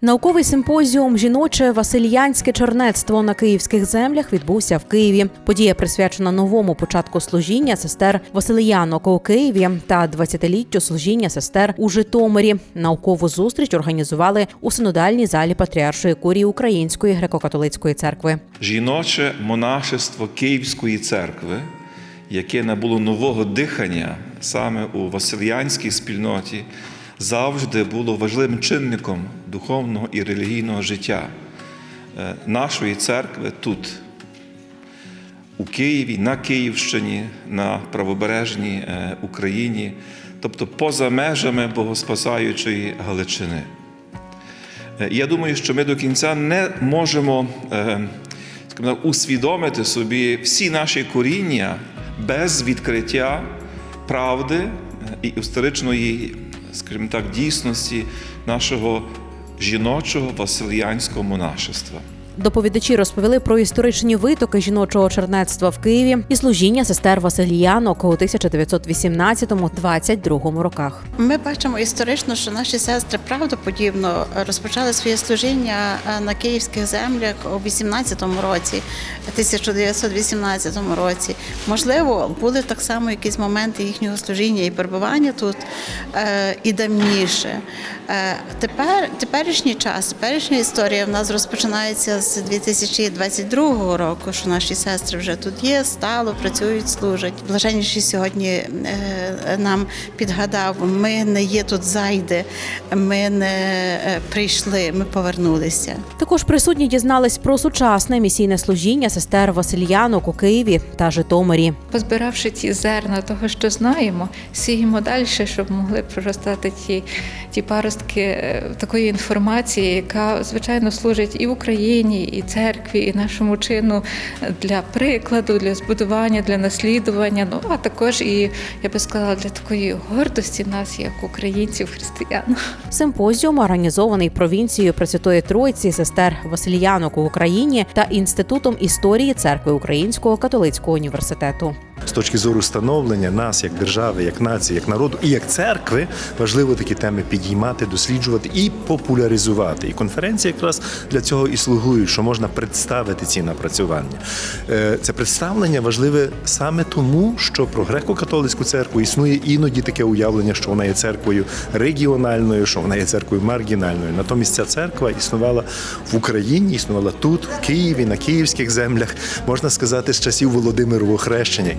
Науковий симпозіум Жіноче Васильянське чернецтво на київських землях відбувся в Києві. Подія присвячена новому початку служіння сестер Василиянок у Києві та 20-літтю служіння сестер у Житомирі. Наукову зустріч організували у синодальній залі Патріаршої курії Української греко-католицької церкви. Жіноче монашество Київської церкви, яке набуло нового дихання саме у Васильянській спільноті, завжди було важливим чинником духовного і релігійного життя е, нашої церкви тут, у Києві, на Київщині, на правобережній е, Україні, тобто поза межами богоспасаючої Галичини. Е, Я думаю, що ми до кінця не можемо так, усвідомити собі всі наші коріння без відкриття правди і історичної, скажімо так, дійсності нашого жіночого васильянського монашества. Доповідачі розповіли про історичні витоки жіночого чернецтва в Києві і служіння сестер Васильянок у 1918-22 роках. Ми бачимо історично, що наші сестри правдоподібно розпочали своє служіння е, на київських землях у 18-му році, 1918 році. Можливо, були так само якісь моменти їхнього служіння і перебування тут е, і давніше. Е, Тепер теперішній час, теперішня історія в нас розпочинається з 2022 року, що наші сестри вже тут є, стало, працюють, служать. Блаженніший сьогодні е, нам підгадав, ми не є тут зайди, ми не е, прийшли, ми повернулися. Також присутні дізнались про сучасне місійне служіння сестер Васильянок у Києві та Житомирі. Позбиравши ті зерна того, що знаємо, сіємо далі, щоб могли проростати ті, ті паростки е, такої інформації, яка звичайно служить і Україні, і церкві, і нашому чину для прикладу, для збудування, для наслідування. Ну а також і я би сказала для такої гордості нас, як українців, християн. Симпозіум організований провінцією Пресвятої Тройці сестер Васильянок у Україні та інститутом історії церкви Українського католицького університету. З точки зору становлення нас як держави, як нації, як народу і як церкви важливо такі теми підіймати, досліджувати і популяризувати. І конференції якраз для цього і слугують, що можна представити ці напрацювання. Е, Це представлення важливе саме тому, що про греко-католицьку церкву існує іноді таке уявлення, що вона є церквою регіональною, що вона є церквою маргінальною. Натомість ця церква існувала в Україні, існувала тут, в Києві, на київських землях, можна сказати, з часів Володимирового хрещення.